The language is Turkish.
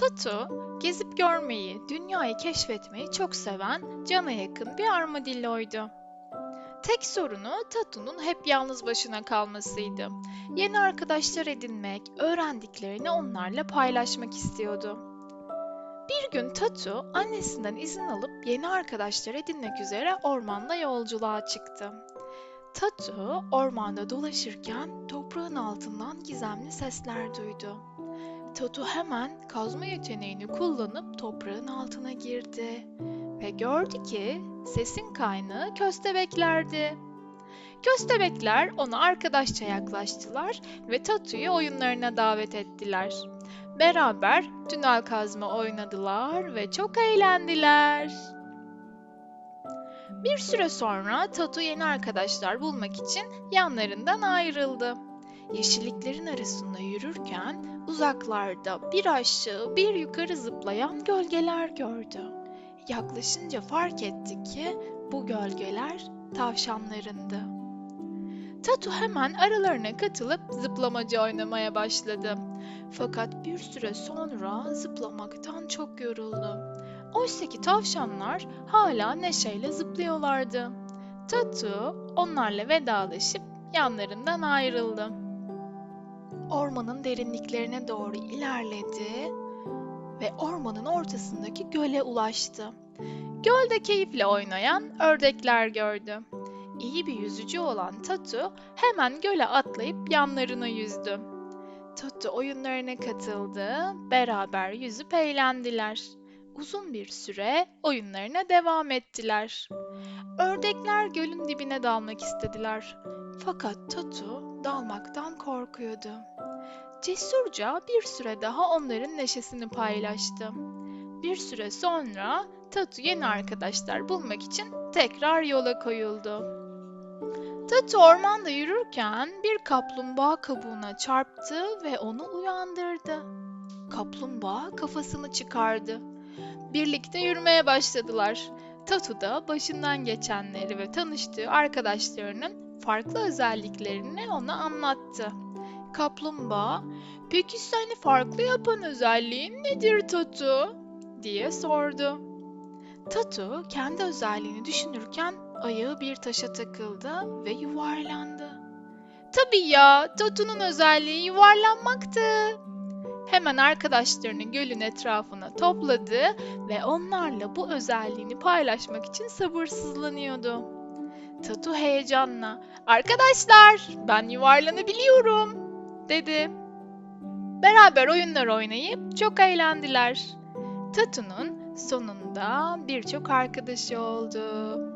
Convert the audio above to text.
Tatu, gezip görmeyi, dünyayı keşfetmeyi çok seven, cana yakın bir armadilloydu. Tek sorunu Tatu'nun hep yalnız başına kalmasıydı. Yeni arkadaşlar edinmek, öğrendiklerini onlarla paylaşmak istiyordu. Bir gün Tatu annesinden izin alıp yeni arkadaşlar edinmek üzere ormanda yolculuğa çıktı. Tatu ormanda dolaşırken toprağın altından gizemli sesler duydu. Tatu hemen kazma yeteneğini kullanıp toprağın altına girdi ve gördü ki sesin kaynağı köstebeklerdi. Köstebekler ona arkadaşça yaklaştılar ve Tatu'yu oyunlarına davet ettiler. Beraber tünel kazma oynadılar ve çok eğlendiler. Bir süre sonra Tatu yeni arkadaşlar bulmak için yanlarından ayrıldı. Yeşilliklerin arasında yürürken uzaklarda bir aşağı bir yukarı zıplayan gölgeler gördü. Yaklaşınca fark etti ki bu gölgeler tavşanlarındı. Tatu hemen aralarına katılıp zıplamacı oynamaya başladı. Fakat bir süre sonra zıplamaktan çok yoruldu. Oysaki tavşanlar hala neşeyle zıplıyorlardı. Tatu onlarla vedalaşıp yanlarından ayrıldı. Ormanın derinliklerine doğru ilerledi ve ormanın ortasındaki göle ulaştı. Gölde keyifle oynayan ördekler gördü. İyi bir yüzücü olan Tatu hemen göle atlayıp yanlarına yüzdü. Tatu oyunlarına katıldı, beraber yüzüp eğlendiler. Uzun bir süre oyunlarına devam ettiler. Ördekler gölün dibine dalmak istediler. Fakat Tatu dalmaktan korkuyordu. Cesurca bir süre daha onların neşesini paylaştı. Bir süre sonra Tatu yeni arkadaşlar bulmak için tekrar yola koyuldu. Tatu ormanda yürürken bir kaplumbağa kabuğuna çarptı ve onu uyandırdı. Kaplumbağa kafasını çıkardı. Birlikte yürümeye başladılar. Tatu da başından geçenleri ve tanıştığı arkadaşlarının farklı özelliklerini ona anlattı. Kaplumbağa, "Peki seni farklı yapan özelliğin nedir Tatu?" diye sordu. Tatu kendi özelliğini düşünürken ayağı bir taşa takıldı ve yuvarlandı. Tabii ya, Tatu'nun özelliği yuvarlanmaktı. Hemen arkadaşlarını gölün etrafına topladı ve onlarla bu özelliğini paylaşmak için sabırsızlanıyordu. Tatu heyecanla, "Arkadaşlar, ben yuvarlanabiliyorum." dedi. Beraber oyunlar oynayıp çok eğlendiler. Tatu'nun sonunda birçok arkadaşı oldu.